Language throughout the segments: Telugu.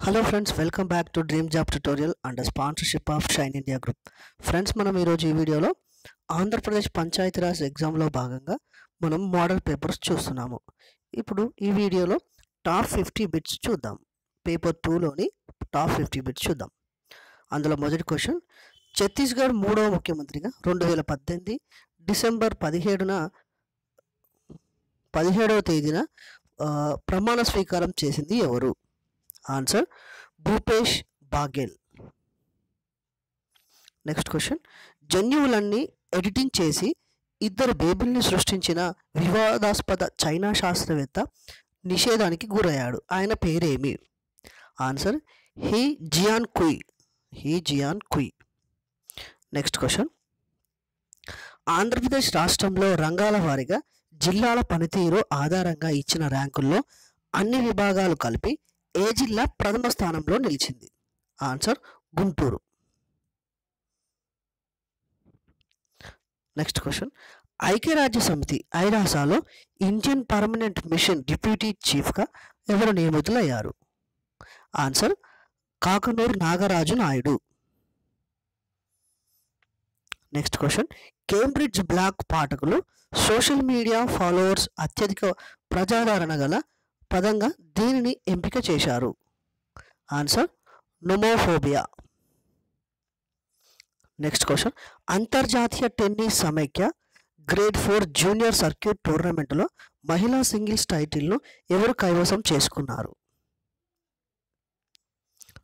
Hello friends welcome back to dream job tutorial and sponsorship of Shine India Group friends మనం ఈరోజు ఈ వీడియోలో ఆంధ్రప్రదేశ్ పంచాయతీరాజ్ ఎగ్జామ్లో భాగంగా మనం మోడల్ పేపర్స్ చూస్తున్నాము. ఇప్పుడు ఈ వీడియోలో టాప్ ఫిఫ్టీ బిట్స్ చూద్దాం. పేపర్ టూలోని టాప్ ఫిఫ్టీ బిట్స్ చూద్దాం. అందులో మొదటి క్వశ్చన్ ఛత్తీస్గఢ్ మూడవ ముఖ్యమంత్రిగా రెండు వేల పద్దెనిమిది డిసెంబర్ పదిహేడున పదిహేడవ తేదీన ప్రమాణ స్వీకారం చేసింది ఎవరు? Answer Bhupesh Baghel next question. జన్యువులన్నీ editing చేసి ఇద్దరు బేబుల్ని సృష్టించిన వివాదాస్పద చైనా శాస్త్రవేత్త నిషేధానికి గురయ్యాడు. ఆయన పేరేమి? Answer He Jiankui He Jiankui next question. Andhra Pradesh రాష్ట్రంలో రంగాల వారీగా జిల్లాల పనితీరు ఆధారంగా ఇచ్చిన ర్యాంకుల్లో అన్ని విభాగాలు కలిపి ఏ జిల్లా ప్రథమ స్థానంలో నిలిచింది? ఆన్సర్ గుంటూరు. Next question. ఐక్యరాజ్య సమితి ఐరాసాలో ఇండియన్ పర్మనెంట్ మిషన్ డిప్యూటీ చీఫ్గా ఎవరు నియమితులయ్యారు? Answer Kakanuru Nagaraju Naidu. Next question. Cambridge black పాఠకులు సోషల్ మీడియా ఫాలోవర్స్ అత్యధిక ప్రజాదరణ గల పదంగా దీనిని ఎంపిక చేశారు. ఆన్సర్ నొమోఫోబియా నెక్స్ట్ క్వశ్చన్ అంతర్జాతీయ టెన్నిస్ సమైక్య గ్రేడ్ ఫోర్ జూనియర్ సర్క్యూట్ టోర్నమెంట్లో మహిళా సింగిల్స్ టైటిల్ను ఎవరు కైవసం చేసుకున్నారు?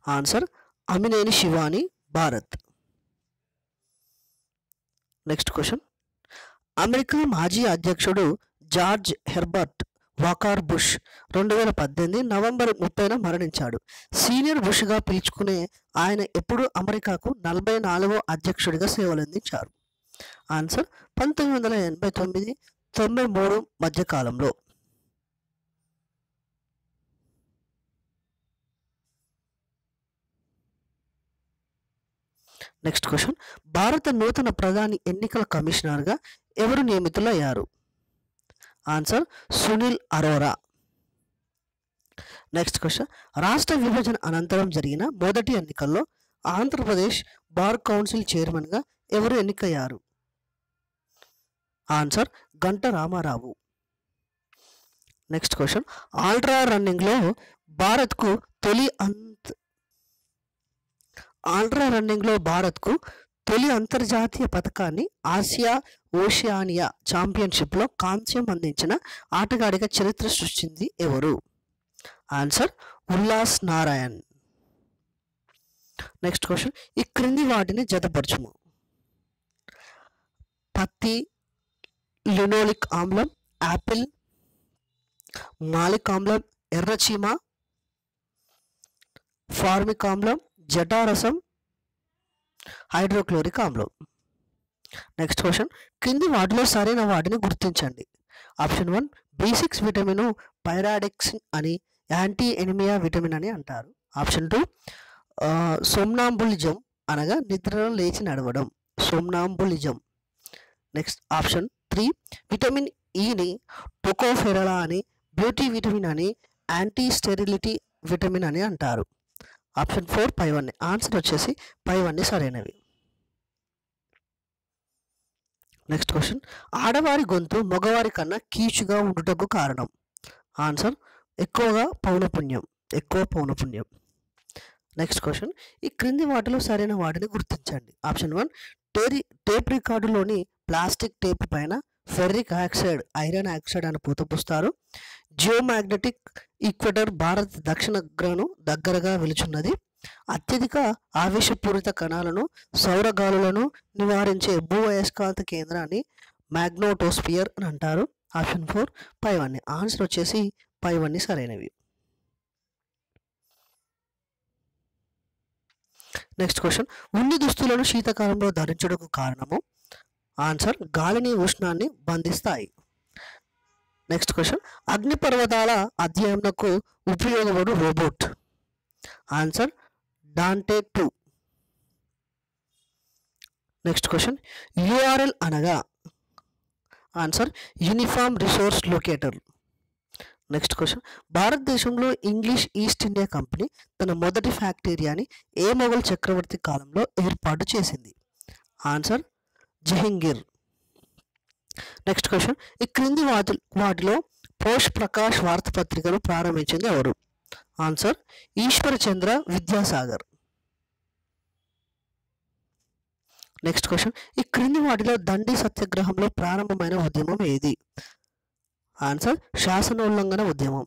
Answer Amineni Shivani Bharat next question America మాజీ అధ్యక్షుడు జార్జ్ హెర్బర్ట్ వాకార్ బుష్ రెండు వేల పద్దెనిమిది నవంబర్ ముప్పైన మరణించాడు. సీనియర్ బుష్గా పిలుచుకునే ఆయన ఎప్పుడు అమెరికాకు నలభై నాలుగో అధ్యక్షుడిగా సేవలందించారు. ఆన్సర్ పంతొమ్మిది వందల ఎనభై తొమ్మిది తొంభై మూడు మధ్యకాలంలో. Next question. భారత నూతన ప్రధాని ఎన్నికల కమిషనర్గా ఎవరు నియమితులయ్యారు? Answer Sunil Arora. Next question రాష్ట్ర విభజన అనంతరం జరిగిన మొదటి ఎన్నికల్లో ఆంధ్రప్రదేశ్ బార్ కౌన్సిల్ చైర్మన్గా ఎవరు ఎన్నికయ్యారు? ఆన్సర్ గంట రామారావు. నెక్స్ట్ క్వశ్చన్ ఆల్ట్రా రన్నింగ్లో భారత్కు తొలి అంత ఆల్ట్రా రన్నింగ్లో భారత్కు తొలి అంతర్జాతీయ పథకాన్ని ఆసియా ఓషియానియా ఛాంపియన్షిప్లో కాంస్యం అందించిన ఆటగాడిగా చరిత్ర సృష్టింది ఎవరు? Answer Ullas Narayan. Next question. ఈ క్రింది వాటిని జతపరచుము. పత్తి లినోలిక్ ఆమ్లం యాపిల్ మాలిక్ ఆమ్లం ఎర్రచీమ ఫార్మిక్ ఆమ్లం జటారసం హైడ్రోక్లోరిక్ ఆమ్లం. నెక్స్ట్ క్వశ్చన్ కింది వాటిలో సరైన వాటిని గుర్తించండి. Option one B six vitamin pyridoxine అని యాంటీ ఎనిమియా విటమిన్ అని అంటారు. ఆప్షన్ టూ సోమ్నాంబులిజం అనగా నిద్రలో లేచి నడవడం. Somnambulism next option three vitamin ఈని టొకోఫెరలా అని బ్యూటీ విటమిన్ అని యాంటీ స్టెరిలిటీ విటమిన్ అని అంటారు. ఆప్షన్ ఫోర్ పై వన్. ఆన్సర్ వచ్చేసి పై వన్ సరైనవి. Next question. ఆడవారి గొంతు మగవారి కన్నా కీచుగా ఉండుటకు కారణం. ఆన్సర్ ఎక్కువగా పౌనపుణ్యం. ఎక్కువ పౌనపుణ్యం. Next question. ఈ క్రింది వాటిలో సరైన వాటిని గుర్తించండి. ఆప్షన్ వన్ టేరి టేప్ రికార్డులోని ప్లాస్టిక్ టేప్ పైన ఫెర్రిక్ ఆక్సైడ్ ఐరన్ ఆక్సైడ్ అని పూతపుస్తారు జియోమాగ్నెటిక్ ఈక్వెటర్ భారత్ దక్షిణ గ్రహణం దగ్గరగా వెలుచున్నది. అత్యధిక ఆవేశపూరిత కణాలను సౌరగాలులను నివారించే భూ అయస్కాంత కేంద్రాన్ని మ్యాగ్నోటోస్పియర్ అని అంటారు. ఆప్షన్ ఫోర్ పైవన్నీ. ఆన్సర్ వచ్చేసి పైవన్నీ సరైనవి. Next question. ఉన్ని దుస్తులను శీతాకాలంలో ధరించడానికి కారణము? ఆన్సర్ గాలిని ఉష్ణాన్ని బంధిస్తాయి. నెక్స్ట్ క్వశ్చన్ అగ్నిపర్వతాల అధ్యయనకు ఉపయోగపడు robot. Answer Dante two next question URL అనగా answer uniform resource locator next question భారతదేశంలో ఇంగ్లీష్ ఈస్ట్ ఇండియా కంపెనీ తన మొదటి ఫ్యాక్టీరియాని ఏ మొఘల్ చక్రవర్తి కాలంలో ఏర్పాటు చేసింది? ఆన్సర్ జహంగీర్. నెక్స్ట్ క్వశ్చన్ ఈ క్రింది వాటి వాటిలో పోష్ ప్రకాష్ వార్తాపత్రికను ప్రారంభించింది ఎవరు? Answer Ishwar Chandra Vidyasagar. Next question ఈ క్రింది వాటిలో దండి సత్యాగ్రహంలో ప్రారంభమైన ఉద్యమం ఏది? ఆన్సర్ శాసనోల్లంఘన ఉద్యమం.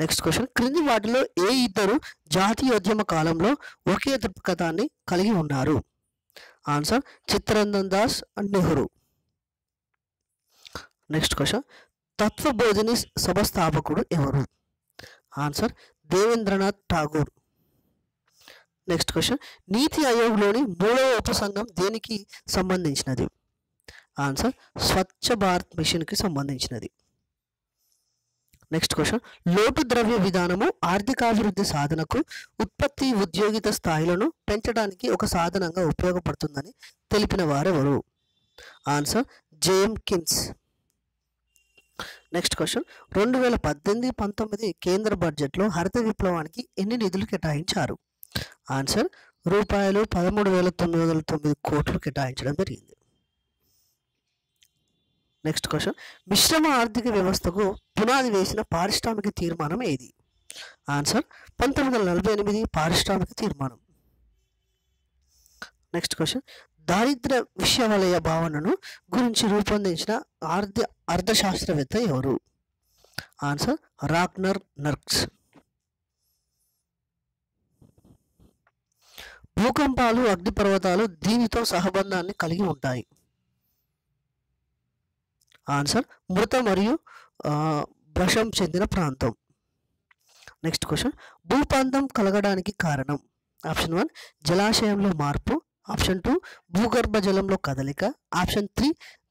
నెక్స్ట్ క్వశ్చన్ క్రింది వాటిలో ఏ ఇద్దరు జాతీయోద్యమ కాలంలో ఒకే దృక్పథాన్ని కలిగి ఉన్నారు? Answer Chittaranjan Das and Nehru next question Tattvabodhini Sabha స్థాపకుడు ఎవరు answer Debendranath Tagore next question నీతి ఆయోగ్లోని మూడవ ఉపసంఘం దేనికి సంబంధించినది ఆన్సర్ స్వచ్ఛ భారత్ మిషన్కి సంబంధించినది నెక్స్ట్ క్వశ్చన్ లోటు ద్రవ్య విధానము ఆర్థికాభివృద్ధి సాధనకు ఉత్పత్తి ఉద్యోగిత స్థాయిలను పెంచడానికి ఒక సాధనంగా ఉపయోగపడుతుందని తెలిపిన వారెవరు? Answer JM Keynes next question రెండు వేల పద్దెనిమిది పంతొమ్మిది కేంద్ర బడ్జెట్లో హరిత విప్లవానికి ఎన్ని నిధులు కేటాయించారు? ఆన్సర్ రూపాయలు పదమూడు వేల తొమ్మిది వందల తొమ్మిది కోట్లు కేటాయించడం జరిగింది. నెక్స్ట్ క్వశ్చన్ మిశ్రమ ఆర్థిక వ్యవస్థకు పునాది వేసిన పారిశ్రామిక తీర్మానం ఏది? ఆన్సర్ పంతొమ్మిది వందల నలభై ఎనిమిది పారిశ్రామిక తీర్మానం. నెక్స్ట్ క్వశ్చన్ దారిద్ర్య విషయవలయ భావనను గురించి రూపొందించిన ఆర్థ అర్థశాస్త్రవేత్త ఎవరు? Answer Ragnar Nurkse. భూకంపాలు అగ్నిపర్వతాలు దీనితో సహబంధాన్ని కలిగి ఉంటాయి. ఆన్సర్ మృత మరియు భ్రషం చెందిన ప్రాంతం. నెక్స్ట్ క్వశ్చన్ భూపాంతం కలగడానికి కారణం. ఆప్షన్ వన్ జలాశయంలో మార్పు. ఆప్షన్ టూ భూగర్భ జలంలో కదలిక. ఆప్షన్ త్రీ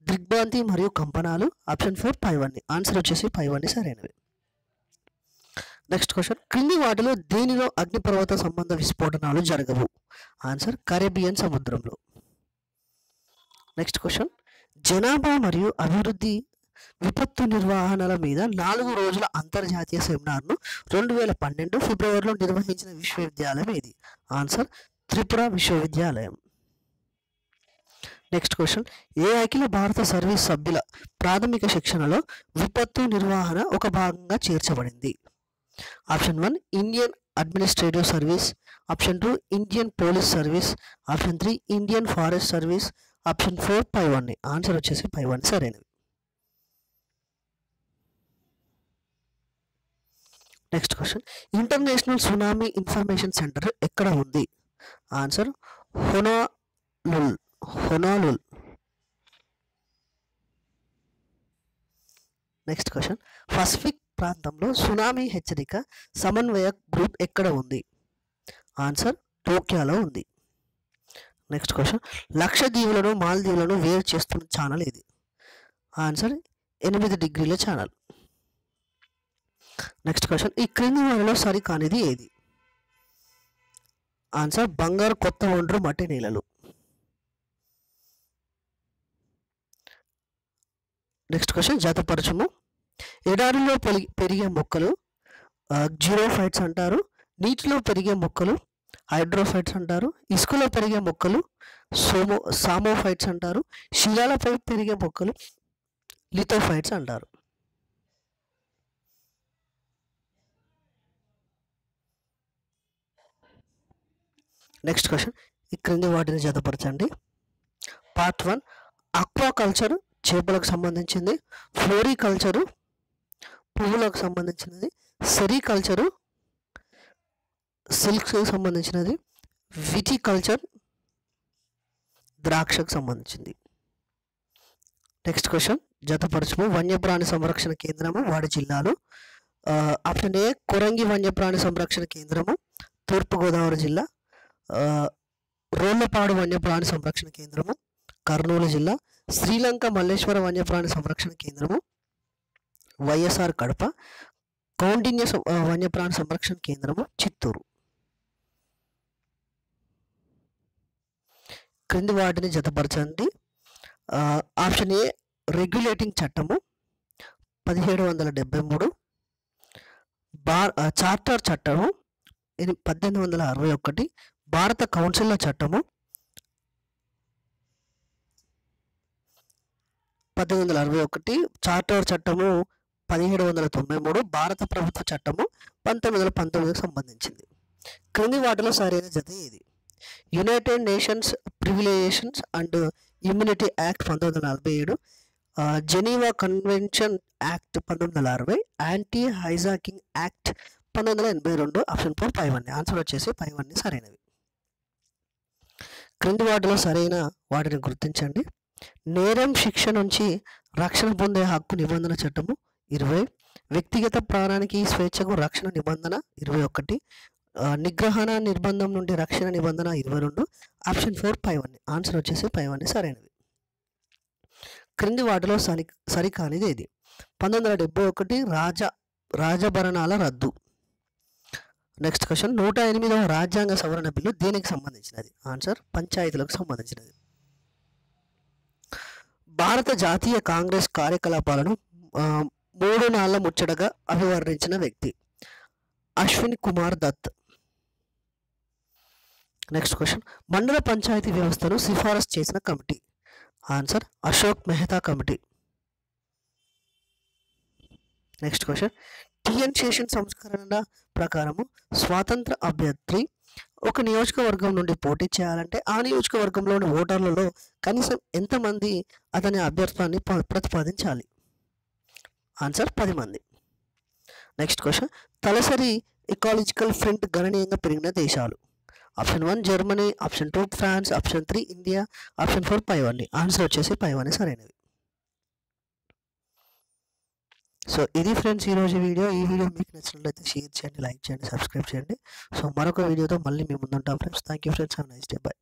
దిగ్భ్రాంతి మరియు కంపనాలు. ఆప్షన్ ఫోర్ పైవన్నీ ఆన్సర్ వచ్చేసి పైవన్నీ సరైనవి. నెక్స్ట్ క్వశ్చన్ క్రింది వాటిలో దేనిలో అగ్నిపర్వత సంబంధ విస్ఫోటనాలు జరగవు? ఆన్సర్ కరేబియన్ సముద్రంలో. నెక్స్ట్ క్వశ్చన్ జనాభా మరియు అభివృద్ధి విపత్తు నిర్వహణల మీద నాలుగు రోజుల అంతర్జాతీయ సెమినార్ను రెండు వేల పన్నెండు ఫిబ్రవరిలో నిర్వహించిన విశ్వవిద్యాలయం ఇది ఆన్సర్ త్రిపుర విశ్వవిద్యాలయం. Next question. ఏ అఖిల భారత సర్వీస్ సభ్యుల ప్రాథమిక శిక్షణలో విపత్తు నిర్వహణ ఒక భాగంగా చేర్చబడింది? Option one Indian administrative service. Option two Indian police service. Option three Indian forest service. Option four పై వన్. ఆన్సర్ వచ్చేసి పై వన్. సరైనది next question. International tsunami information centre ఎక్కడ ఉంది? Answer Honolulu. Honolulu. Next question. Pacific ప్రాంతంలో సునామీ హెచ్చరిక సమన్వయ గ్రూప్ ఎక్కడ ఉంది? ఆన్సర్ టోక్యోలో ఉంది. నెక్స్ట్ క్వశ్చన్ లక్షద్వీపులను మాల్దీవులను వేరు చేస్తున్న ఛానల్ ఇది ఆన్సర్ ఎనిమిది డిగ్రీల ఛానల్ నెక్స్ట్ క్వశ్చన్ ఈ క్రింది వారిలో సరికానిది ఏది? ఆన్సర్ బంగారు కొత్త ఒండ్రు మట్టి నేలలు. నెక్స్ట్ క్వశ్చన్ జతపరచము ఎడారిలో పెరిగి పెరిగే మొక్కలు జీరోఫైట్స్ అంటారు. నీటిలో పెరిగే మొక్కలు హైడ్రోఫైట్స్ అంటారు. ఇసుకలో పెరిగే మొక్కలు సోమో సామోఫైట్స్ అంటారు. శిలాలపై పెరిగే మొక్కలు లిథోఫైట్స్ అంటారు. Next question. ఈ క్రింది వాటిని జతపరచండి. Part one. అక్వాకల్చర్ చేపలకు సంబంధించింది. ఫ్లోరికల్చరు పువ్వులకు సంబంధించినది. సెరికల్చరు సిల్క్స్కి సంబంధించినది విటి కల్చర్ ద్రాక్షకు సంబంధించింది. Next question. జతపరచము వన్యప్రాణి సంరక్షణ కేంద్రము వాడి జిల్లాలో. ఆప్షన్ ఏ కొరంగి వన్యప్రాణి సంరక్షణ కేంద్రము తూర్పుగోదావరి జిల్లా. రోళ్ళపాడు వన్యప్రాణి సంరక్షణ కేంద్రము కర్నూలు జిల్లా. శ్రీలంక మల్లేశ్వర వన్యప్రాణి సంరక్షణ కేంద్రము వైఎస్ఆర్ కడప. కౌండిన్య వన్యప్రాణి సంరక్షణ కేంద్రము చిత్తూరు. క్రింది వాటిని జతపరచండి. ఆప్షన్ ఏ రెగ్యులేటింగ్ చట్టము పదిహేడు వందల డెబ్బై మూడు. బార్ చార్టర్ చట్టము ఇది పద్దెనిమిది వందల అరవై ఒకటి. భారత కౌన్సిల్ల చట్టము పద్దెనిమిది వందల అరవై ఒకటి. చార్టర్ చట్టము పదిహేడు వందల తొంభై మూడు. భారత ప్రభుత్వ చట్టము పంతొమ్మిది వందల పంతొమ్మిదికి సంబంధించింది. క్రింది వాటిలో సరైన జత ఇది United Nations privileges and immunity act పంతొమ్మిది వందల నలభై ఏడు జెనీవా కన్వెన్షన్ యాక్ట్ పంతొమ్మిది వందల అరవై యాంటీ హైజాకింగ్ యాక్ట్ పంతొమ్మిది వందల ఎనభై రెండు ఆప్షన్ ఫోర్ పై వన్ ఆన్సర్ వచ్చేసి ఫైవ్ వన్ సరైనవి. క్రింది వాటిలో సరైన వాటిని గుర్తించండి. నేరం శిక్ష నుంచి రక్షణ పొందే హక్కు నిబంధన చట్టము ఇరవై వ్యక్తిగత ప్రాణానికి స్వేచ్ఛకు రక్షణ నిబంధన ఇరవై ఒకటి నిగ్రహణ నిర్బంధం నుండి రక్షణ నిబంధన ఇరవై రెండు ఆప్షన్ ఫోర్ పై వన్ ఆన్సర్ వచ్చేసి పై వన్ సరైనది. క్రింది వాటిలో సరి సరికానిది ఇది. పంతొమ్మిది వందల డెబ్బై ఒకటి రాజ రాజభరణాల రద్దు. నెక్స్ట్ క్వశ్చన్ నూట ఎనిమిదవ రాజ్యాంగ సవరణ బిల్లు దేనికి సంబంధించినది? ఆన్సర్ పంచాయతీలకు సంబంధించినది. భారత జాతీయ కాంగ్రెస్ కార్యకలాపాలను మూడు నాళ్ళ ముచ్చటగా అభివర్ణించిన వ్యక్తి. అశ్విన్ కుమార్ దత్. నెక్స్ట్ క్వశ్చన్ మండల పంచాయతీ వ్యవస్థను సిఫారసు చేసిన committee. Answer Ashok Mehta committee. Next question TN Seshan సంస్కరణ ప్రకారము స్వాతంత్ర అభ్యర్థి ఒక నియోజకవర్గం నుండి పోటీ చేయాలంటే ఆ నియోజకవర్గంలోని ఓటర్లలో కనీసం ఎంతమంది అతని అభ్యర్థాన్ని ప- ప్రతిపాదించాలి? ఆన్సర్ పది మంది. నెక్స్ట్ క్వశ్చన్ తలసరి ఎకాలజికల్ ఫ్రంట్ గణనీయంగా పెరిగిన దేశాలు. Option one Germany option two France option three India option four పైవన్నీ ఆన్సర్ వచ్చేసి పైవన్నీ సరైనవి సో ఇది ఫ్రెండ్స్ ఈరోజు వీడియో. ఈ వీడియో మీకు నచ్చినట్లయితే షేర్ చేయండి లైక్ చేయండి సబ్స్క్రైబ్ చేయండి. సో మరొక వీడియోతో మళ్ళీ మేము ముందుంటాం friends thank you friends have nice day bye